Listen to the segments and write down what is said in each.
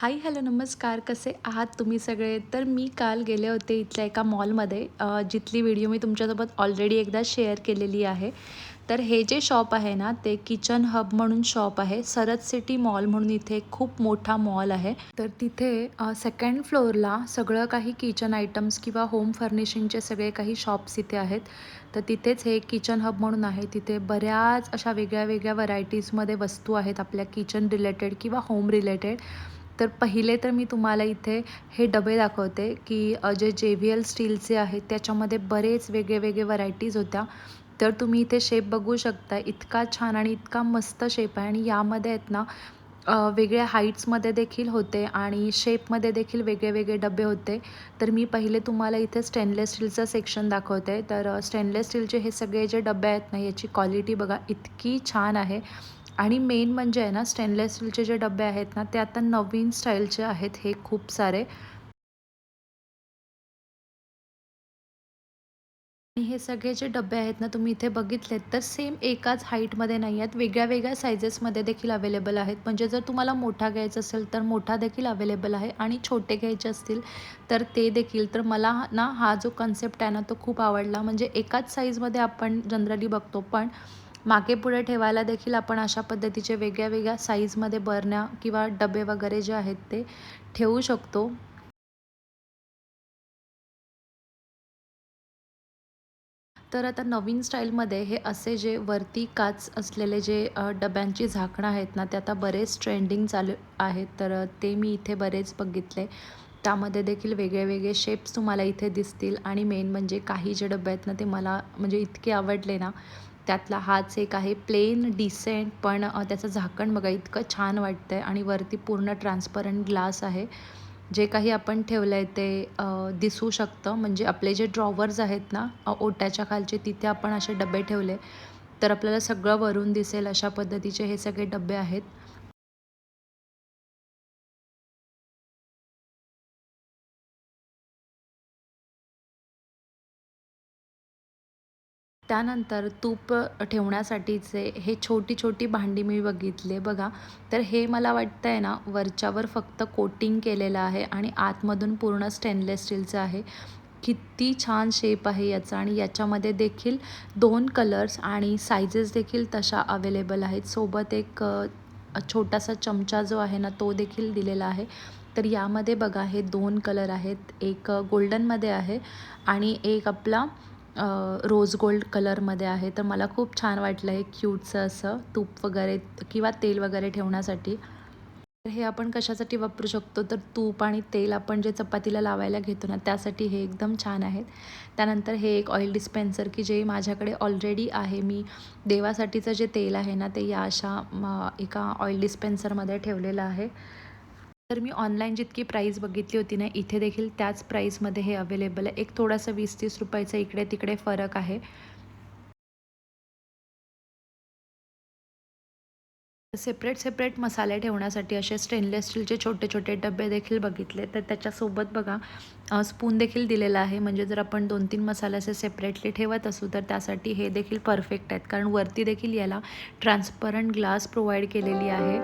Hi hello नमस्कार. कसे आहात तुम्ही सगळे? तर मी काल गेले होते इथल्या एका मॉलमध्ये जिथली व्हिडिओ मी तुमच्यासोबत ऑलरेडी एकदा शेअर केलेली आहे. तर हे जे शॉप आहे ना ते किचन हब म्हणून शॉप आहे. सरत सिटी मॉल म्हणून इथे खूप मोठा मॉल आहे. तर तिथे सेकंड फ्लोअरला सगळं काही किचन आयटम्स किंवा होम फर्निशिंगचे सगळे काही शॉप्स इथे आहेत. तर तिथेच हे किचन हब म्हणून आहे. तिथे बऱ्याच अशा वेगळ्या वेगळ्या व्हरायटीजमध्ये वस्तू आहेत आपल्या किचन रिलेटेड किंवा होम रिलेटेड तर पहिले तर मी तुम्हाला इथे हे डबे दाखवते की जे जे व्ही एल स्टीलचे आहेत त्याच्यामध्ये बरेच वेगळे वेगळे व्हरायटीज होत्या. तर तुम्ही इथे शेप बघू शकता इतका छान आणि इतका मस्त शेप आहे. आणि यामध्ये आहेत ना वेगळ्या हाईट्समध्ये देखील होते आणि शेपमध्ये देखील वेगळे वेगळे डबे होते. तर मी पहिले तुम्हाला इथे स्टेनलेस स्टीलचं सेक्शन दाखवते. तर स्टेनलेस स्टीलचे हे सगळे जे डबे आहेत ना याची क्वालिटी बघा इतकी छान आहे. आणि मेन म्हणजे आहे ना स्टेनलेस स्टीलचे जे डबे आहेत ना ते आता नवीन स्टाईलचे आहेत हे खूप सारे. आणि हे सगळे जे डबे आहेत ना तुम्ही इथे बघितलेत तर सेम एकाच हाईटमध्ये नाही आहेत. वेगळ्या वेगळ्या सायझेसमध्ये देखील अवेलेबल आहेत. म्हणजे जर तुम्हाला मोठा घ्यायचा असेल तर मोठा देखील अवेलेबल आहे. आणि छोटे घ्यायचे असतील तर ते देखील. तर मला ना हा जो कन्सेप्ट आहे ना तो खूप आवडला. म्हणजे एकाच साईजमध्ये आपण जनरली बघतो. पण मागे पुढे ठेवायला देखील आपण अशा पद्धतीचे वेगळ्या वेगळ्या साईजमध्ये बरण्या किंवा डबे वगैरे जे आहेत ते ठेवू शकतो. तर आता नवीन स्टाईलमध्ये हे असे जे वरती काच असलेले जे डब्यांची झाकणं आहेत ना ते आता बरेच ट्रेंडिंग चालू आहेत. तर ते मी इथे बरेच बघितले. त्यामध्ये देखील वेगळे वेगळे शेप्स तुम्हाला इथे दिसतील. आणि मेन म्हणजे काही जे डबे आहेत ना ते मला म्हणजे इतके आवडले ना त्यातला हाच एक आहे प्लेन डिसेंट पण त्याचं झाकण बघा इतकं छान वाटतं आहे आणि वरती पूर्ण ट्रान्सपरंट ग्लास आहे. जे काही आपण ठेवलं आहे ते दिसू शकतं. म्हणजे आपले जे ड्रॉवर्स आहेत ना ओट्याच्या खालचे तिथे आपण असे डबे ठेवले तर आपल्याला सगळं वरून दिसेल अशा पद्धतीचे हे सगळे डबे आहेत. त्यानंतर तूप ठेवण्यासाठीचे हे छोटी छोटी भांडी मी बघितले बघा. तर हे मला वाटतं आहे ना वरच्यावर फक्त कोटिंग केलेलं आहे आणि आतमधून पूर्ण स्टेनलेस स्टीलचं आहे. किती छान शेप आहे याचा आणि याच्यामध्ये देखील दोन कलर्स आणि सायझेस देखील तशा अवेलेबल आहेत. सोबत एक छोटासा चमचा जो आहे ना तो देखील दिलेला आहे. तर यामध्ये बघा हे दोन कलर आहेत. एक गोल्डनमध्ये आहे आणि एक आपला रोज गोल्ड कलरमध्ये आहे. तर मला खूप छान वाटलं हे क्यूटचं असं तूप वगैरे किंवा तेल वगैरे ठेवण्यासाठी. तर हे आपण कशासाठी वापरू शकतो? तर तूप आणि तेल आपण जे चपातीला लावायला घेतो ना त्यासाठी हे एकदम छान आहेत. त्यानंतर हे एक ऑइल डिस्पेन्सर की जे माझ्याकडे ऑलरेडी आहे. मी देवासाठीचं जे तेल आहे ना ते या अशा एका ऑइल डिस्पेन्सरमध्ये ठेवलेलं आहे. तर मी ऑनलाईन जितकी प्राईस बघितली होती ना इथे देखील त्याच प्राईसमध्ये हे अवेलेबल आहे. एक थोडासा वीस तीस रुपयाचा इकडे तिकडे फरक आहे. सेपरेट सेपरेट मसाले ठेवण्यासाठी असे स्टेनलेस स्टीलचे छोटे छोटे डबे देखील बघितले. तर त्याच्यासोबत बघा स्पून देखील दिलेला आहे. म्हणजे जर आपण दोन तीन मसाले असे सेपरेटली ठेवत असू तर त्यासाठी हे देखील परफेक्ट आहेत. कारण वरती देखील याला ट्रान्सपरंट ग्लास प्रोव्हाइड केलेली आहे.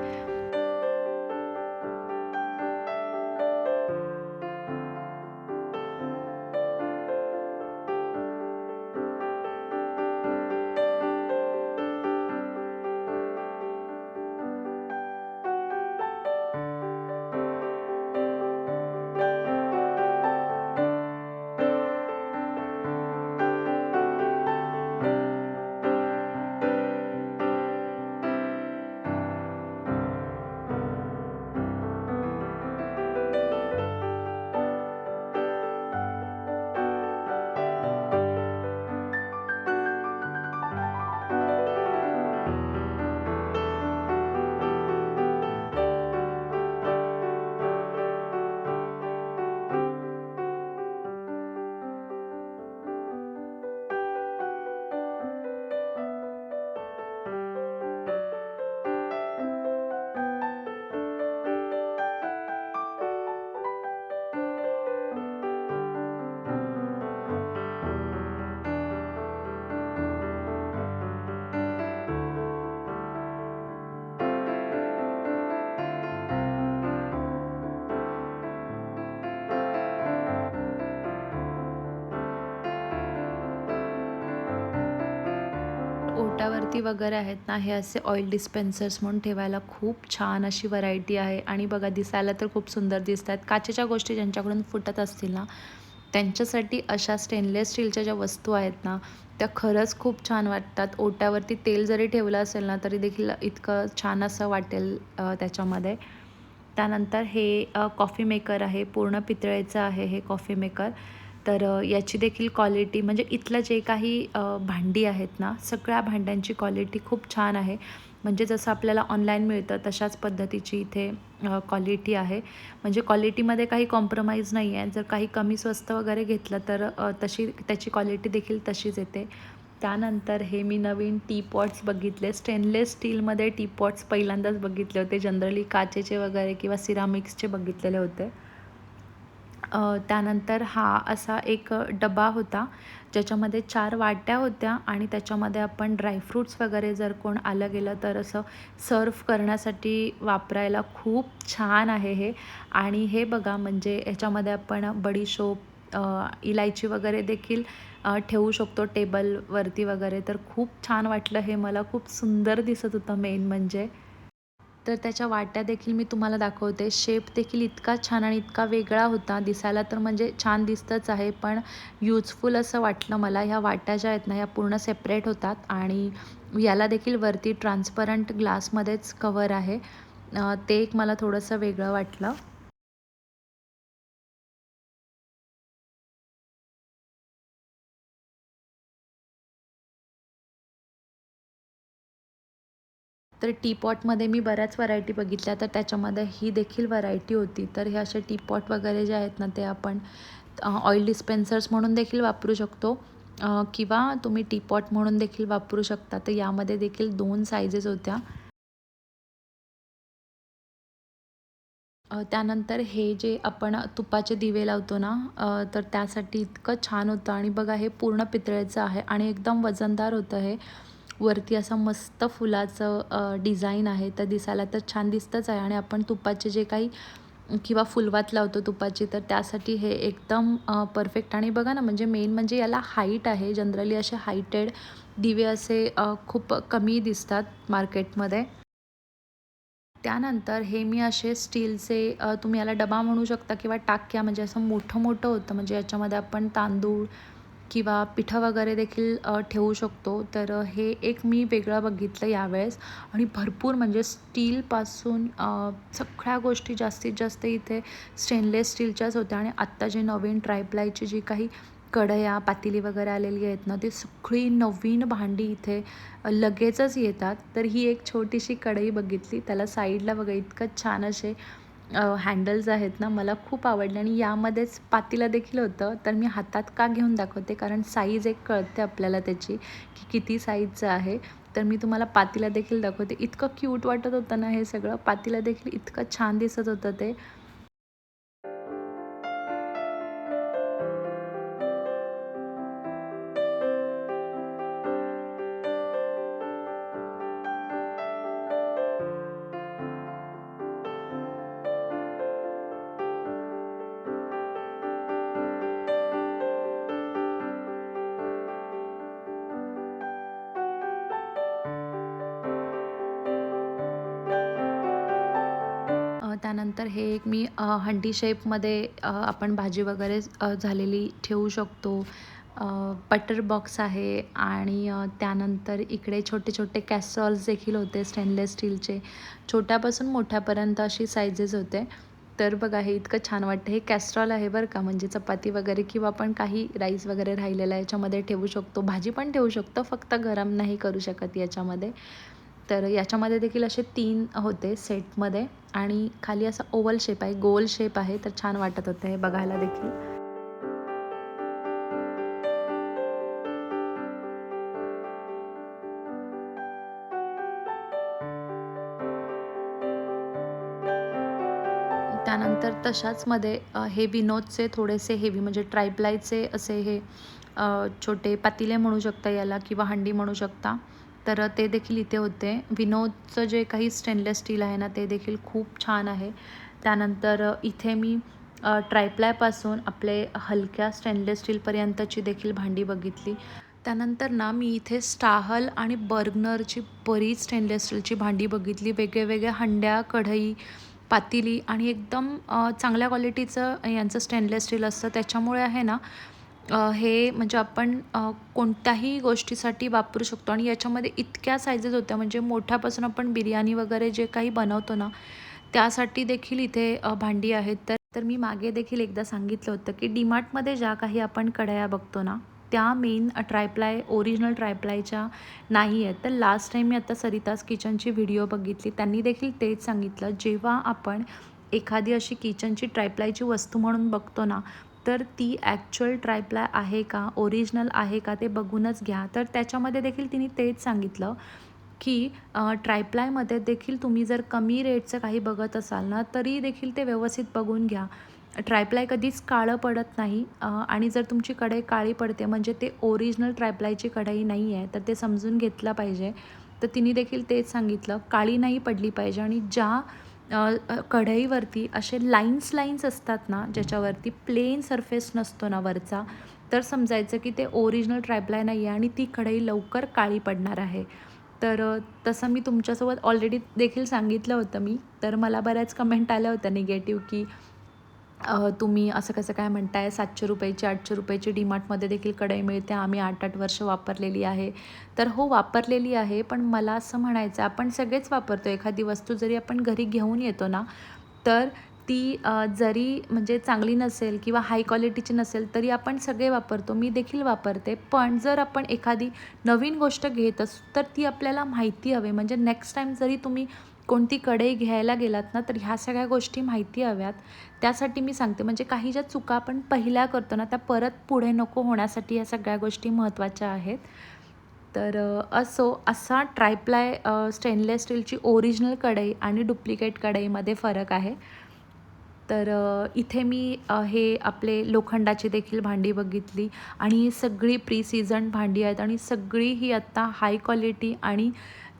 वरती वगैरे आहेत ना हे असे ऑइल डिस्पेन्सर्स म्हणून ठेवायला खूप छान अशी व्हरायटी आहे. आणि बघा दिसायला तर खूप सुंदर दिसत आहेत काचेच्या गोष्टी ज्यांच्याकडून फुटत असतील ना त्यांच्यासाठी अशा स्टेनलेस स्टीलच्या ज्या वस्तू आहेत ना त्या खरंच खूप छान वाटतात. ओट्यावरती तेल जरी ठेवलं असेल ना तरी देखील इतकं छान असं वाटेल त्याच्यामध्ये. त्यानंतर हे कॉफी मेकर आहे पूर्ण पितळेचं आहे हे कॉफी मेकर तर याची देखील क्वालिटी म्हणजे इथलं जे काही भांडी आहेत ना सगळ्या भांड्यांची क्वालिटी खूप छान आहे. म्हणजे जसं आपल्याला ऑनलाईन मिळतं तशाच पद्धतीची इथे क्वालिटी आहे. म्हणजे क्वालिटीमध्ये काही कॉम्प्रोमाइज नाही आहे. जर काही कमी स्वस्त वगैरे घेतलं तर तशी त्याची क्वालिटी देखील तशीच येते. त्यानंतर हे मी नवीन टी पॉट्स बघितले. स्टेनलेस स्टीलमध्ये टी पॉट्स पहिल्यांदाच बघितले होते. जनरली काचेचे वगैरे किंवा सिरामिक्सचे बघितलेले होते. त्यानंतर हा असा एक डबा होता ज्याच्यामध्ये चार वाट्या होत्या आणि त्याच्यामध्ये आपण ड्रायफ्रूट्स वगैरे जर कोण आलं गेलं तर असं सर्व करण्यासाठी वापरायला खूप छान आहे हे. आणि हे बघा म्हणजे ह्याच्यामध्ये आपण बडीशोप इलायची वगैरे देखील ठेवू शकतो टेबलवरती वगैरे. तर खूप छान वाटलं हे मला. खूप सुंदर दिसत होतं मेन म्हणजे. तर त्याच्या वाट्या देखील मी तुम्हाला दाखवते. शेप देखील इतका छान आणि इतका वेगळा होता. दिसायला तर म्हणजे छान दिसतंच आहे पण यूजफुल असं वाटलं मला. ह्या वाट्या ज्या आहेत ना ह्या पूर्ण सेपरेट होतात आणि याला देखील वरती ट्रान्सपरंट ग्लासमध्येच कवर आहे. ते एक मला थोडंसं वेगळं वाटलं. तर टीपॉटमध्ये मी बऱ्याच व्हरायटी बघितल्या. तर त्याच्यामध्ये ही देखील व्हरायटी होती. तर हे असे टीपॉट वगैरे जे आहेत ना ते आपण ऑइल डिस्पेन्सर्स म्हणून देखील वापरू शकतो. किंवा तुम्ही टीपॉट म्हणून देखील वापरू शकता. तर यामध्ये देखील दोन सायझेस होत्या. त्यानंतर हे जे आपण तुपाचे दिवे लावतो ना तर त्यासाठी इतकं छान होतं. आणि बघा हे पूर्ण पितळेचं आहे. आणि एकदम वजनदार होतं हे. वरती असं मस्त फुलाचं डिझाईन आहे. तर दिसायला तर छान दिसतंच आहे. आणि आपण तुपाचे जे काही किंवा फुलवात लावतो तुपाची तर त्यासाठी हे एकदम परफेक्ट आणि बघा ना म्हणजे मेन म्हणजे याला हाईट आहे. जनरली असे हाईटेड दिवे असे खूप कमी दिसतात मार्केटमध्ये त्यानंतर हे मी असे स्टीलचे तुम्ही याला डबा म्हणू शकता किंवा टाक्या म्हणजे असं मोठं मोठं होतं. म्हणजे याच्यामध्ये आपण तांदूळ किंवा पिठं वगैरे देखील ठेवू शकतो. तर हे एक मी वेगळं बघितलं यावेळेस. आणि भरपूर म्हणजे स्टीलपासून सगळ्या गोष्टी जास्तीत जास्त इथे स्टेनलेस स्टीलच्याच होत्या. आणि आत्ता जे नवीन ट्रायप्लायची जी काही कढया पातेली वगैरे आलेली आहेत ना ती सगळी नवीन भांडी इथे लगेचच येतात. तर ही एक छोटीशी कढई बघितली. त्याला साईडला बघा इतकं छान असे हँडल्स आहेत ना मला खूप आवडले आणि यामध्येच पातीला देखील होतं. तर मी हातात का घेऊन दाखवते? कारण साईज एक कळते आपल्याला त्याची की किती साईजचं आहे. तर मी तुम्हाला पातीला देखील दाखवते. इतकं क्यूट वाटत होतं ना हे सगळं. पातीला देखील इतकं छान दिसत होतं ते. त्यानंतर हे एक मी हंडी शेपमध्ये आपण भाजी वगैरे झालेली ठेवू शकतो. बटर बॉक्स आहे आणि त्यानंतर इकडे छोटे छोटे कॅसरॉल्स देखील होते स्टेनलेस स्टीलचे. छोट्यापासून मोठ्यापर्यंत अशी सायझेस होते. तर बघा हे इतकं छान वाटतं. हे कॅस्ट्रॉल आहे बरं का? म्हणजे चपाती वगैरे किंवा आपण काही राईस वगैरे राहिलेला याच्यामध्ये ठेवू शकतो. भाजी पण ठेवू शकतो फक्त गरम नाही करू शकत याच्यामध्ये. तर याच्यामध्ये देखील असे तीन होते सेटमध्ये आणि खाली असा ओवल शेप आहे गोल शेप आहे तर छान वाटत होतं हे बघायला देखील. त्यानंतर तशाचमध्ये हे विनोदचे थोडेसे हेवी म्हणजे ट्रायप्लायचे असे हे छोटे पातिले म्हणू शकता याला किंवा हंडी म्हणू शकता. तर ते देखील इथे होते. विनोदचं जे काही स्टेनलेस स्टील आहे ना ते देखील खूप छान आहे. त्यानंतर इथे मी ट्रायप्लायपासून आपले हलक्या स्टेनलेस स्टीलपर्यंतची देखील भांडी बघितली. त्यानंतर ना मी इथे स्टाहल आणि बर्गनरची बरीच स्टेनलेस स्टीलची भांडी बघितली. वेगळे वेगळ्या हंड्या कढई पातेली आणि एकदम चांगल्या क्वालिटीचं यांचं स्टेनलेस स्टील असतं. त्याच्यामुळे आहे ना हे म्हणजे आपण कोणत्याही गोष्टीसाठी वापरू शकतो. आणि याच्यामध्ये इतक्या साईजेस होत्या. म्हणजे मोठ्यापासून आपण बिर्याणी वगैरे जे काही बनवतो ना त्यासाठी देखील इथे भांडी आहेत. तर तर मी मागे देखील एकदा सांगितलं होतं की डीमार्टमध्ये ज्या काही आपण कढया बघतो ना त्या मेन ट्रायप्लाय ओरिजिनल ट्रायप्लायच्या नाही आहेत. तर लास्ट टाईम मी आता सरिताज किचनची व्हिडिओ बघितली त्यांनी देखील तेच सांगितलं. जेव्हा आपण एखादी अशी किचनची ट्रायप्लायची वस्तू म्हणून बघतो ना तर ती ॲक्च्युअल ट्रायप्लाय आहे का? ओरिजिनल आहे का? ते बघूनच घ्या. तर त्याच्यामध्ये देखील तिने तेच सांगितलं की ट्रायप्लायमध्ये देखील तुम्ही जर कमी रेटचं काही बघत असाल ना तरी देखील ते व्यवस्थित बघून घ्या. ट्रायप्लाय कधीच काळं पडत नाही आणि जर तुमची कढई काळी पडते म्हणजे ते ओरिजिनल ट्रायप्लायची कढई नाही आहे तर ते समजून घेतलं पाहिजे. तर तिने देखील तेच सांगितलं. काळी नाही पडली पाहिजे आणि ज्या कढईवरती असे लाईन्स लाईन्स असतात ना ज्याच्यावरती प्लेन सरफेस नसतो ना वरचा तर समजायचं की ते ओरिजिनल ट्रायप्लाय नाही आहे आणि ती कढई लवकर काळी पडणार आहे. तर तसं मी तुमच्यासोबत ऑलरेडी देखील सांगितलं होतं मी तर मला बऱ्याच कमेंट आल्या होत्या निगेटिव्ह की तुम्ही असं कसं काय म्हणताय? सातशे रुपयाची आठशे रुपयाची डीमार्टमध्ये देखील कढई मिळते. आम्ही आठ आठ वर्ष वापरलेली आहे. तर हो वापरलेली आहे. पण मला असं म्हणायचं आपण सगळेच वापरतो. एखादी वस्तू जरी आपण घरी घेऊन येतो ना तर ती जरी म्हणजे चांगली नसेल किंवा हाय क्वालिटीची नसेल तरी आपण सगळे वापरतो. मी देखील वापरते. पण जर आपण एखादी नवीन गोष्ट घेत असू तर ती आपल्याला माहिती हवी. म्हणजे नेक्स्ट टाईम जरी तुम्ही कोणती कढई घ्यायला गेलात ना तर ह्या सगळ्या गोष्टी माहिती हव्यात. त्यासाठी मी सांगते म्हणजे काही ज्या चुका आपण पहिल्या करतो ना त्या परत पुढे नको होण्यासाठी या सगळ्या गोष्टी महत्त्वाच्या आहेत. तर असो असा ट्रायप्लाय स्टेनलेस स्टीलची ओरिजिनल कढई आणि डुप्लिकेट कढईमध्ये फरक आहे. तर इथे मी हे आपले लोखंडाची देखील भांडी बघितली आणि ही सगळी प्री सीझन भांडी आहेत आणि सगळी ही आत्ता हाय क्वालिटी आणि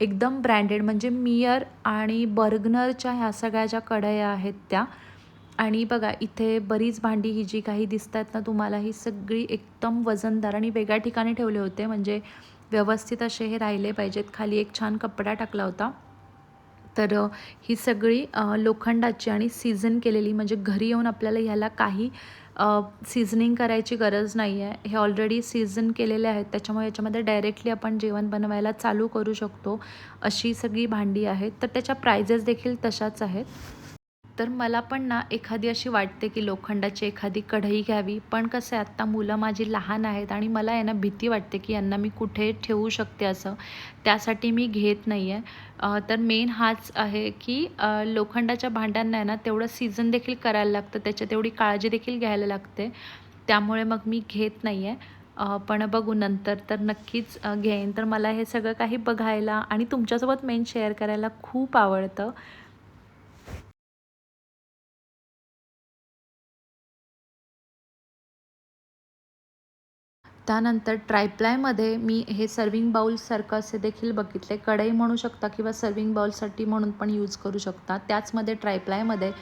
एकदम ब्रँडेड म्हणजे मियर आणि बर्गनरच्या ह्या सगळ्या ज्या कढया आहेत त्या. आणि बघा इथे बरीच भांडी ही जी काही दिसत आहेत ना तुम्हाला ही सगळी एकदम वजनदार आणि वेगळ्या ठिकाणी ठेवले होते. म्हणजे व्यवस्थित असे हे राहिले पाहिजेत. खाली एक छान कपडा टाकला होता. तर ही सगळी लोखंडाची आणि सीझन केलेली म्हणजे घरी येऊन आपल्याला ह्याला काही सीझनिंग करायची गरज नाही आहे हे ऑलरेडी सीझन केलेले आहेत. त्याच्यामुळे याच्यामध्ये डायरेक्टली आपण जेवण बनवायला चालू करू शकतो अशी सगळी भांडी आहेत. तर त्याच्या प्रायजेस देखील तशाच आहेत. तर मला पण ना एखादी अशी वाटते की लोखंडाची एखादी कढई घ्यावी. पण कसं आहे आत्ता मुलं माझी लहान आहेत आणि मला यांना ना भीती वाटते की यांना मी कुठे ठेवू शकते असं. त्यासाठी मी घेत नाही आहे तर मेन हाच आहे की लोखंडाच्या भांड्यांना आहे ना तेवढं सीझन देखील करायला लागतं. त्याच्या तेवढी काळजी देखील घ्यायला लागते. त्यामुळे मग मी घेत नाही आहे पण बघू नंतर तर नक्कीच घेईन. तर मला हे सगळं काही बघायला आणि तुमच्यासोबत मेन शेअर करायला खूप आवडतं. त्यानंतर ट्रायप्लायमध्ये मी हे सर्विंग बाउलसारखं असे देखील बघितले. कढई म्हणू शकता किंवा सर्विंग बाऊलसाठी म्हणून पण यूज करू शकता. त्याचमध्ये ट्रायप्लायमध्ये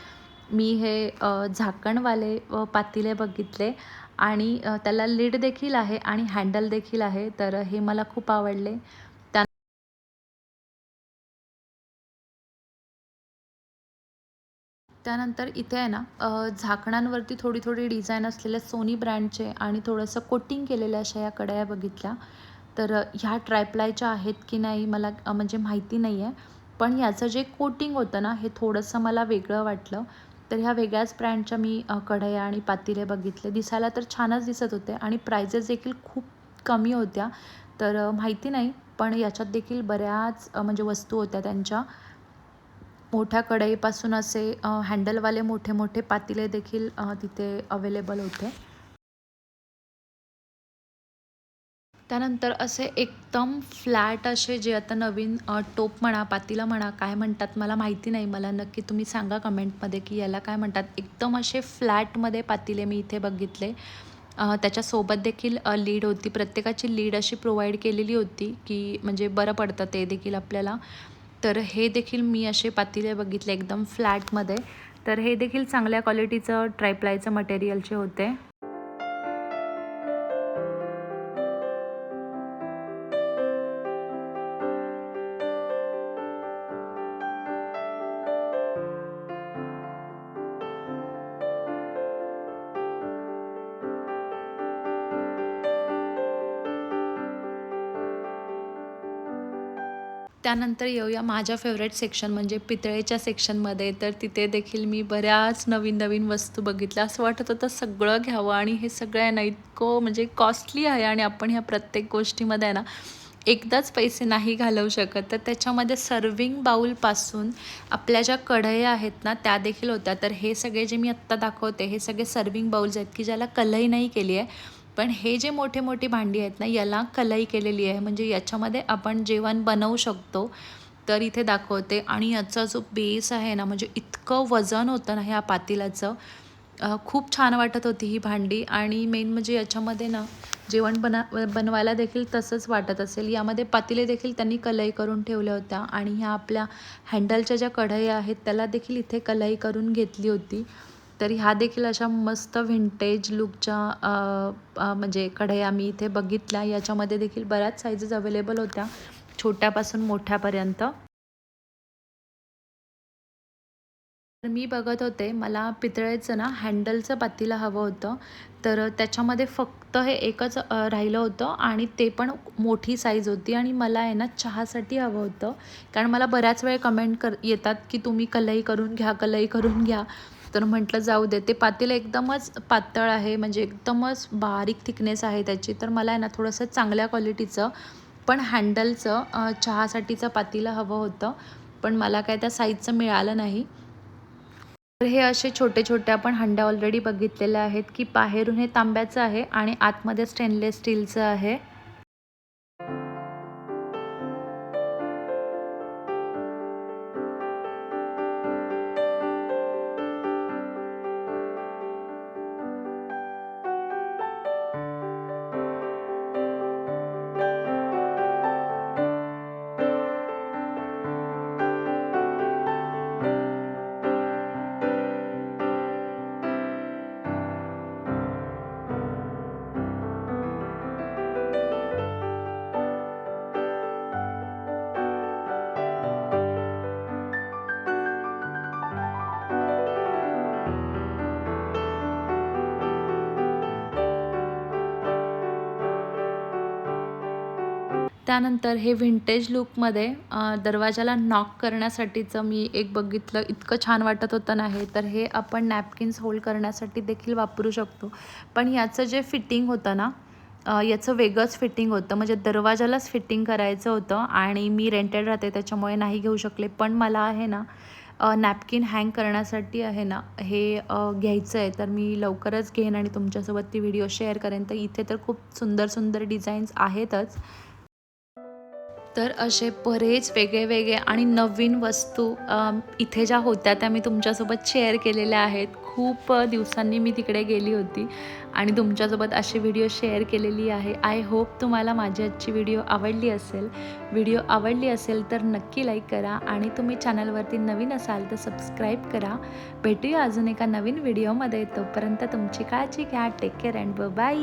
मी हे झाकणवाले अ, बघितले आणि त्याला लीड देखील आहे आणि हँडल देखील आहे. तर हे मला खूप आवडले. त्यानंतर इथे आहे ना झाकणांवरती थोडी थोडी डिझाईन असलेल्या सोनी ब्रँडचे आणि थोडंसं कोटिंग केलेल्या अशा या कड्या बघितल्या. तर ह्या ट्रायप्लायच्या आहेत की नाही मला म्हणजे माहिती नाही आहे पण याचं जे कोटिंग होतं ना हे थोडंसं मला वेगळं वाटलं. तर ह्या वेगळ्याच ब्रँडच्या मी कढया आणि पातीले बघितले. दिसायला तर छानच दिसत होते आणि प्राइजेस देखील खूप कमी होत्या. तर माहिती नाही पण याच्यात देखील बऱ्याच म्हणजे वस्तू होत्या त्यांच्या. मोठ्या कढईपासून असे हँडलवाले मोठे मोठे पातेले देखील तिथे अवेलेबल होते. त्यानंतर असे एकदम फ्लॅट असे जे आता नवीन टोप म्हणा पातीला म्हणा काय म्हणतात मला माहिती नाही. मला नक्की तुम्ही सांगा कमेंटमध्ये की याला काय म्हणतात. एकदम असे फ्लॅटमध्ये पातीले मी इथे बघितले. त्याच्यासोबत देखील लीड होती. प्रत्येकाची लीड अशी प्रोव्हाइड केलेली होती की म्हणजे बरं पडतं ते देखील आपल्याला. तर हे देखील मी असे पातीले बघितले एकदम फ्लॅटमध्ये. तर हे देखील चांगल्या क्वालिटीचं ट्रायप्लायचं मटेरियलचे होते. त्यानंतर येऊया माझ्या फेवरेट सेक्शन म्हणजे पितळेच्या सेक्शनमध्ये तर तिथे देखील मी बऱ्याच नवीन नवीन वस्तू बघितल्या. असं वाटत होतं सगळं घ्यावं आणि हे सगळं आहे ना इतकं म्हणजे कॉस्टली आहे आणि आपण ह्या प्रत्येक गोष्टीमध्ये आहे ना एकदाच पैसे नाही घालवू शकत. तर त्याच्यामध्ये सर्विंग बाऊलपासून आपल्या ज्या कढया आहेत ना त्या देखील होत्या. तर हे सगळे जे मी आत्ता दाखवते हे सगळे सर्विंग बाऊल्स आहेत की ज्याला कलई नाही केली आहे पण हे जे मोठे मोठी भांडी आहेत ना याला कलाई केलेली आहे. म्हणजे याच्यामध्ये आपण जेवण बनवू शकतो. तर इथे दाखवते. आणि याचा जो बेस आहे ना म्हणजे इतकं वजन होतं ना ह्या पातेल्याचं. खूप छान वाटत होती ही भांडी. आणि मेन म्हणजे याच्यामध्ये ना जेवण बना बनवायला देखील तसंच वाटत असेल. यामध्ये पातेले देखील त्यांनी कलई करून ठेवल्या होत्या. आणि ह्या आपल्या हँडलच्या ज्या कढई आहेत त्याला देखील इथे कलई करून घेतली होती. तर ह्या देखील अशा मस्त व्हिंटेज लुकच्या म्हणजे कढया मी इथे बघितल्या. याच्यामध्ये देखील बऱ्याच साईजेस अवेलेबल होत्या. छोट्यापासून मोठ्यापर्यंत. तर मी बघत होते. मला पितळेचं ना हँडलचं पातीला हवं होतं. तर त्याच्यामध्ये फक्त हे एकच राहिलं होतं आणि ते पण मोठी साईज होती आणि मला आहे ना चहासाठी हवं होतं. कारण मला बऱ्याच वेळ कमेंट कर येतात की तुम्ही कलई करून घ्या कलई करून घ्या. तर म्हटलं जाऊ दे. ते पातेलं एकदमच पातळ आहे म्हणजे एकदमच बारीक थिकनेस आहे त्याची. तर मला आहे ना थोडंसं चांगल्या क्वालिटीचं पण हँडलचं चहासाठीचं पातेलं हवं होतं. पण मला काय त्या साईजचं मिळालं नाही. तर हे असे छोटे छोटे आपण हंड्या ऑलरेडी बघितलेल्या आहेत की बाहेरून हे तांब्याचं आहे आणि आतमध्ये स्टेनलेस स्टीलचं आहे. त्यानंतर हे व्हिंटेज लुकमध्ये दरवाजाला नॉक करण्यासाठीचं मी एक बघितलं इतकं छान वाटत होतं ना हे तर हे आपण नॅपकिन्स होल्ड करण्यासाठी देखील वापरू शकतो. पण याचं जे फिटिंग होतं ना याचं वेगळंच फिटिंग होतं. म्हणजे दरवाजालाच फिटिंग करायचं होतं आणि मी रेंटेड राहते त्याच्यामुळे नाही घेऊ शकले. पण मला आहे ना नॅपकिन हँग करण्यासाठी आहे ना हे घ्यायचं आहे तर मी लवकरच घेईन आणि तुमच्यासोबत ती व्हिडिओ शेअर करेन. तर इथे तर खूप सुंदर सुंदर डिझाईन्स आहेतच. तर असे बरेच वेगळे वेगळे आणि नवीन वस्तू इथे ज्या होत्या त्या मी तुमच्यासोबत शेअर केलेल्या आहेत. खूप दिवसांनी मी तिकडे गेली होती आणि तुमच्यासोबत अशी व्हिडिओ शेअर केलेली आहे. आय होप तुम्हाला माझी आजची व्हिडिओ आवडली असेल. व्हिडिओ आवडली असेल तर नक्की लाईक करा आणि तुम्ही चॅनलवरती नवीन असाल तर सबस्क्राईब करा. भेटूया अजून एका नवीन व्हिडिओमध्ये. तोपर्यंत तुमची काळजी घ्या. Take care and b bye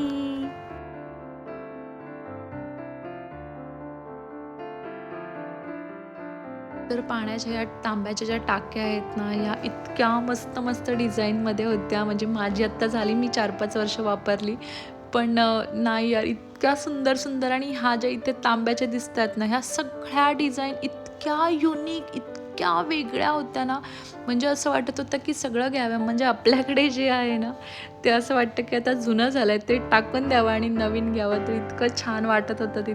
तर पाण्याच्या या तांब्याच्या ज्या टाक्या आहेत ना ह्या इतक्या मस्त मस्त डिझाईनमध्ये होत्या. म्हणजे माझी आत्ता झाली मी चार पाच वर्ष वापरली. पण नाही यार इतक्या सुंदर सुंदर आणि ह्या ज्या इथे तांब्याच्या दिसतात ना ह्या सगळ्या डिझाईन इतक्या युनिक इतक्या वेगळ्या होत्या ना. म्हणजे असं वाटत होतं की सगळं घ्यावं. म्हणजे आपल्याकडे जे आहे ना ते असं वाटतं की आता जुनं झालं आहे ते टाकून द्यावं आणि नवीन घ्यावं. तर इतकं छान वाटत होतं ते